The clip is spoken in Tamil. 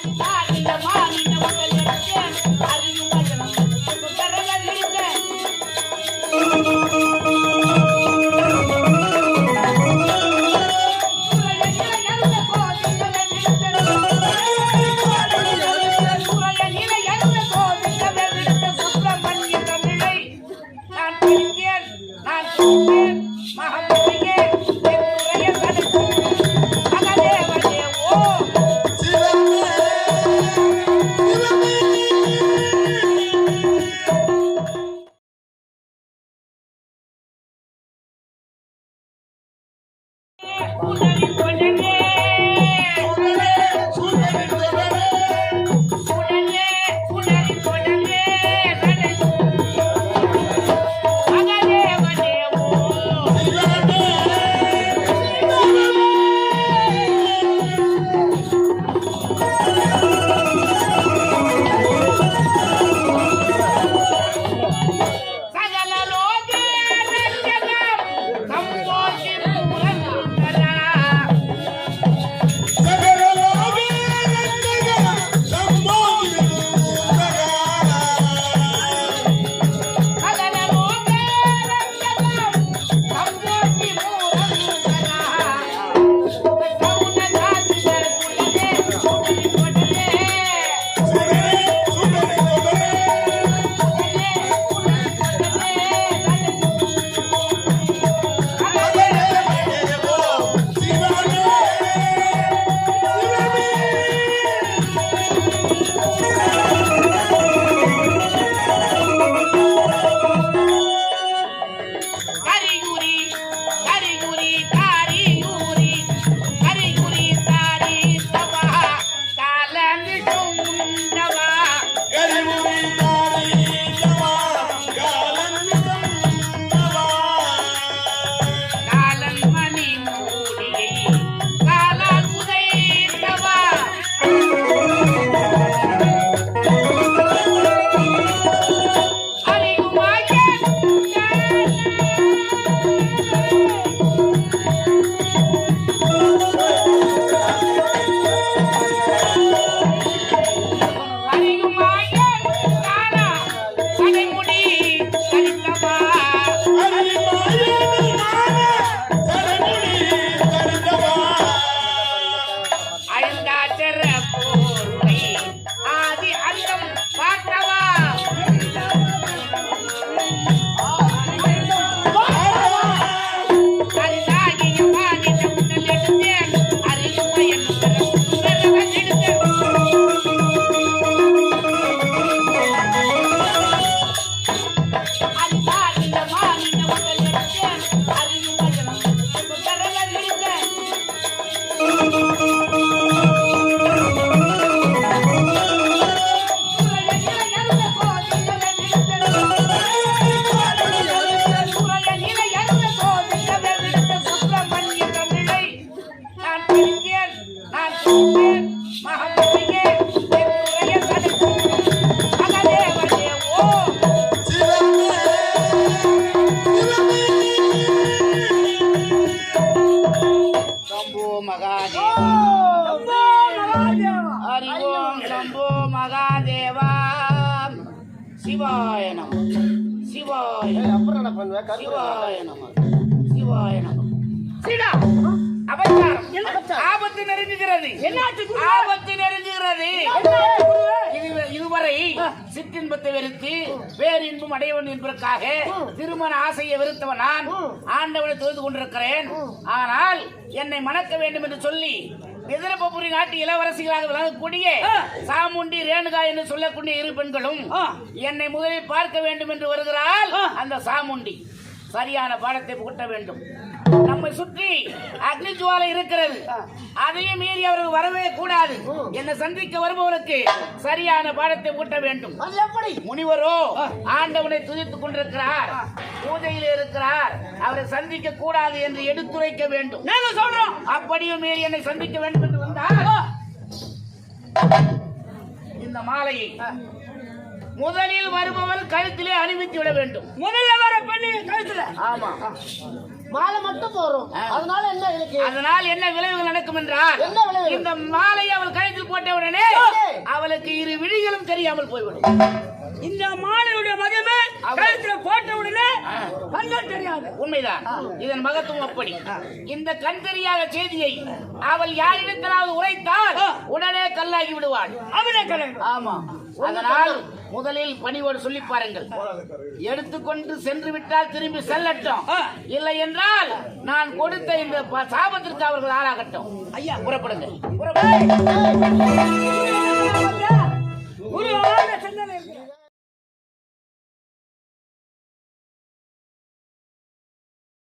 ಅಂತ ಆಗಿಲ್ಲಮ್ಮ மகாதேவா ஹரி ஓம் சம்போ மகாதேவா. சிவாய நம. சிவாய சிவாய நம. சிவாய நம. சீடா. ஆபத்து நெருங்குகிறது. ஆபத்து நெருங்குகிறது. இது- இதுவரை சிற்றின்பத்தை வெறுத்து பேரின்பம் அடையவன் என்பதற்காக திருமண ஆசையை வெறுத்தவன் நான் ஆண்டவனை தொழுது கொண்டிருக்கிறேன். ஆனால் என்னை மணக்க வேண்டும் என்று சொல்லி எதிரபபுரி நாட்டு இளவரசிகளாக விளங்கக்கூடிய சாமுண்டி ரேணுகா என்று சொல்லக்கூடிய இரு பெண்களும் என்னை முதலில் பார்க்க வேண்டும் என்று வருகிறாள் அந்த சாமுண்டி. சரியான பாடத்தை புகட்ட வேண்டும். நம்மை சுற்றி அக்னி ஜுவாலை இருக்கிறது. அதையும் மீறி அவர்கள் வரவே கூடாது. என்னை சந்திக்க வருபவருக்கு சரியான பாடத்தை புகட்ட வேண்டும். முனிவரோ ஆண்டவனை துதித்துக் கொண்டிருக்கிறார். பூஜையில் இருக்கிறார். அவரை சந்திக்க கூடாது என்று எடுத்துரைக்க வேண்டும். நாங்க சொல்றோம். அப்படியும் மீறி என்னை சந்திக்க வேண்டும் என்று வந்தால் இந்த மாலையை முதலில் வருபவர் கழுத்திலே அணிவித்து விட வேண்டும். முதல்ல வர பண்ணி கழுத்துல. ஆமா. மாலை மட்டும் போறோம். அதனால என்ன இருக்கு அதனால் என்ன விளைவுகள் நடக்கும் என்றால்? இந்த மாலையை அவள் கழுத்தில் போட்ட உடனே அவளுக்கு இரு விழிகளும் தெரியாமல் போய்விடும். இந்த மாலையுடைய மகமே கழுத்துல போட்ட உடனே கண்கள் தெரியாது. உண்மைதான். இதன் மகத்துவம் அப்படி. இந்த கண் தெரியாத செய்தியை அவள் யாரிடத்திலாவது உரைத்தால் உடனே கல்லாகி விடுவாள். அவனே கலங்க ஆமா. அதனால் முதலில் பணிவோடு சொல்லி பாருங்கள் எடுத்துக்கொண்டு சென்று விட்டால் திரும்பி செல்லட்டும் இல்லை என்றால் நான் கொடுத்த இந்த ப- சாபத்திற்கு அவர்கள் ஆளாகட்டும் ஐயா புறப்படுங்க புறப்படுங்க